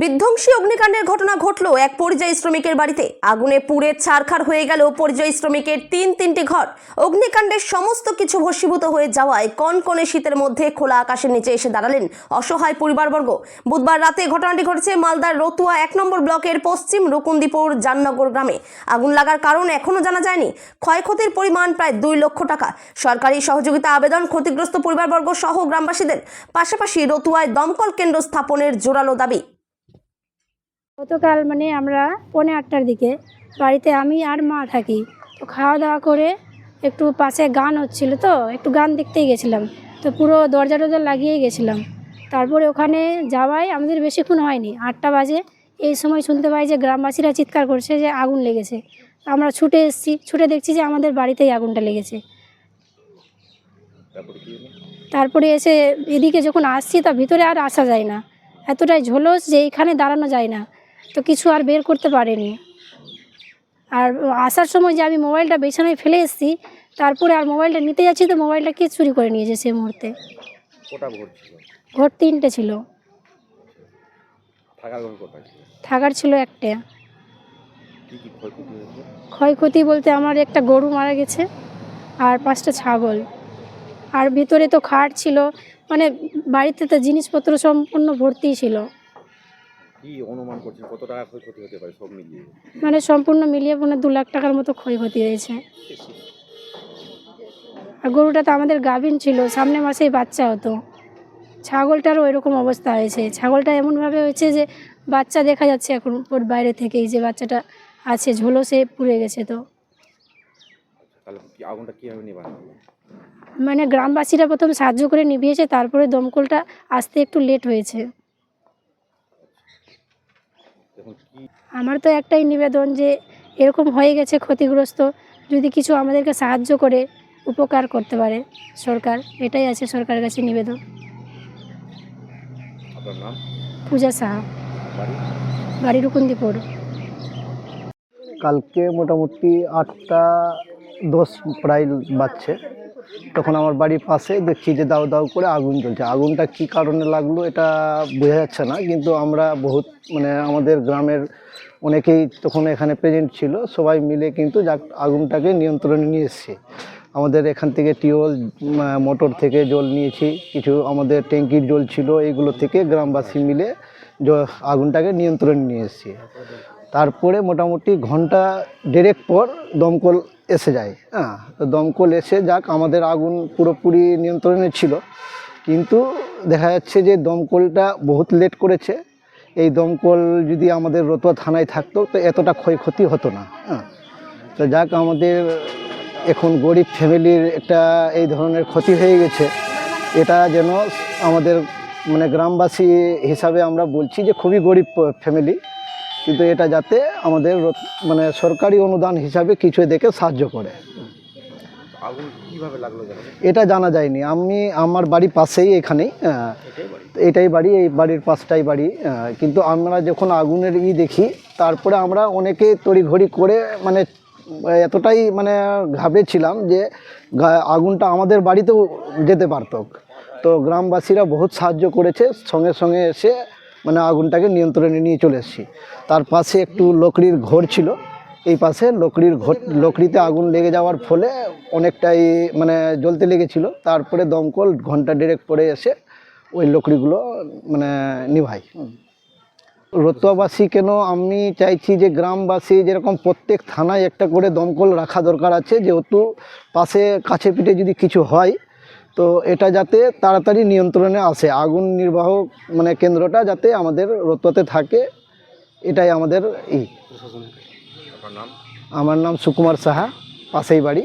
বিধ্বংসী অগ্নিকাণ্ডের ঘটনা ঘটলো এক পরিযায়ী শ্রমিকের বাড়িতে। আগুনে পুড়ে ছারখার হয়ে গেল পরিযায়ী শ্রমিকের তিন তিনটি ঘর। অগ্নিকাণ্ডের সমস্ত কিছু ভস্মীভূত হয়ে যাওয়ায় কনকনে শীতের মধ্যে খোলা আকাশের নিচে এসে দাঁড়ালেন অসহায় পরিবারবর্গ। বুধবার রাতে ঘটনাটি ঘটেছে মালদার রতুয়া এক নম্বর ব্লকের পশ্চিম রুকুন্দিপুর জাননগর গ্রামে। আগুন লাগার কারণ এখনও জানা যায়নি। ক্ষয়ক্ষতির পরিমাণ প্রায় দুই লক্ষ টাকা। সরকারি সহযোগিতা আবেদন ক্ষতিগ্রস্ত পরিবারবর্গ সহ গ্রামবাসীদের। পাশাপাশি রতুয়ায় দমকল কেন্দ্র স্থাপনের জোরালো দাবি। গতকাল মানে আমরা পৌনে আটটার দিকে বাড়িতে আমি আর মা থাকি তো খাওয়া দাওয়া করে একটু পাশে গান হচ্ছিল তো একটু গান দেখতেই গেছিলাম। তো পুরো দরজা টরজা লাগিয়ে গেছিলাম। তারপরে ওখানে যাওয়ায় আমাদের বেশিক্ষণ হয়নি আটটা বাজে। এই সময় শুনতে পাই যে গ্রামবাসীরা চিৎকার করছে যে আগুন লেগেছে। আমরা ছুটে এসেছি ছুটে দেখছি যে আমাদের বাড়িতেই আগুনটা লেগেছে। তারপরে এসে এদিকে যখন আসছি তা ভিতরে আর আসা যায় না। এতটাই ঝোলস যে এখানে দাঁড়ানো যায় না। তো কিছু আর বের করতে পারেনি। আর আসার সময় যে আমি মোবাইলটা বিছানায় ফেলে এসেছি তারপরে আর মোবাইলটা নিতে যাচ্ছি তো মোবাইলটা কে চুরি করে নিয়েছে সে মুহূর্তে? কোটা ভোট ছিল? ঘর তিনটে ছিল। থাকার ছিল? একটা। ক্ষয়ক্ষতি বলতে আমার একটা গরু মারা গেছে আর পাঁচটা ছাগল। আর ভিতরে তো খাট ছিল মানে বাড়িতে তো জিনিসপত্র সম্পূর্ণ ভর্তি ছিল। কি অনুমান করছেন? কত টাকা ক্ষয়ক্ষতি হতে পারে সব মিলিয়ে? মানে সম্পূর্ণ মিলিয়ে পনেরো দু লাখ টাকার মতো ক্ষয়ক্ষতি হয়েছে। আর গরুটা তো আমাদের গাভিন ছিল সামনে মাসেই বাচ্চা হতো। ছাগলটারও এরকম অবস্থা হয়েছে। ছাগলটা এমনভাবে হয়েছে যে বাচ্চা দেখা যাচ্ছে এখন ওর বাইরে থেকেই যে বাচ্চাটা আছে ঝোলো সে পুড়ে গেছে তো। আগুনটা কীভাবে নেবানো মানে গ্রামবাসীরা প্রথম সাহায্য করে নিভিয়েছে তারপরে দমকলটা আসতে একটু লেট হয়েছে। আমার তো একটাই নিবেদন যে এরকম হয়ে গেছে ক্ষতিগ্রস্ত যদি কিছু আমাদেরকে সাহায্য করে উপকার করতে পারে সরকার এটাই আছে সরকারের কাছে নিবেদন। পূজা সাহা। বাড়ি? বাড়ি রুকুন্দিপুর। কালকে মোটামুটি আটটা দশ প্রায় বাজছে। তখন আমার বাড়ির পাশে দেখছি যে দাউ দাউ করে আগুন জ্বলছে। আগুনটা কি কারণে লাগল এটা বোঝা যাচ্ছে না, কিন্তু আমরা বহুত মানে আমাদের গ্রামের অনেকেই তখন এখানে প্রেজেন্ট ছিল, সবাই মিলে কিন্তু যাক, আগুনটাকে নিয়ন্ত্রণে নিয়ে এসেছি। আমাদের এখান থেকে টিউবওয়েল মোটর থেকে জল নিয়েছি, কিছু আমাদের ট্যাঙ্কির জল ছিল এইগুলো থেকে গ্রামবাসী মিলে আগুনটাকে নিয়ন্ত্রণে নিয়ে এসেছি। তারপরে মোটামুটি ঘণ্টা দেড়েক পর দমকল এসে যায়। হ্যাঁ তো দমকল এসে যাক, আমাদের আগুন পুরোপুরি নিয়ন্ত্রণে ছিল। কিন্তু দেখা যাচ্ছে যে দমকলটা বহুত লেট করেছে। এই দমকল যদি আমাদের রতুয়া থানায় থাকতো, তো এতটা ক্ষয়ক্ষতি হতো না। হ্যাঁ তো যাক, আমাদের এখন গরিব ফ্যামিলির একটা এই ধরনের ক্ষতি হয়ে গেছে। এটা যেন আমাদের মানে গ্রামবাসী হিসাবে আমরা বলছি যে খুবই গরিব ফ্যামিলি। কিন্তু এটা যাতে আমাদের মানে সরকারি অনুদান হিসাবে কিছু দেখে সাহায্য করে। এটা জানা যায়নি। আমি আমার বাড়ি পাশেই এখানেই এটাই বাড়ি তো এটাই বাড়ি এই বাড়ির পাশটাই বাড়ি কিন্তু আমরা যখন আগুনের ই দেখি তারপরে আমরা অনেকে তড়িঘড়ি করে মানে এতটাই মানে ঘাবড়েছিলাম যে আগুনটা আমাদের বাড়িতেও যেতে পারত। তো গ্রামবাসীরা বহুত সাহায্য করেছে সঙ্গে সঙ্গে এসে মানে আগুনটাকে নিয়ন্ত্রণে নিয়ে চলে এসেছি। তার পাশে একটু লকড়ির ঘর ছিল। এই পাশে লকড়ির ঘর, লকড়িতে আগুন লেগে যাওয়ার ফলে অনেকটাই মানে জ্বলতে লেগেছিল। তারপরে দমকল ঘণ্টা ডেরেক পরে এসে ওই লকড়িগুলো মানে নিভাই রতুয়াবাসী কেন? আমি চাইছি যে গ্রামবাসী যেরকম প্রত্যেক থানায় একটা করে দমকল রাখা দরকার আছে। যেহেতু পাশে কাছে পিঠে যদি কিছু হয় তো এটা যাতে তাড়াতাড়ি নিয়ন্ত্রণে আসে আগুন নির্বাহ মানে কেন্দ্রটা যাতে আমাদের রতুয়াতে থাকে এটাই আমাদের ই। আমার নাম সুকুমার সাহা পাশেই বাড়ি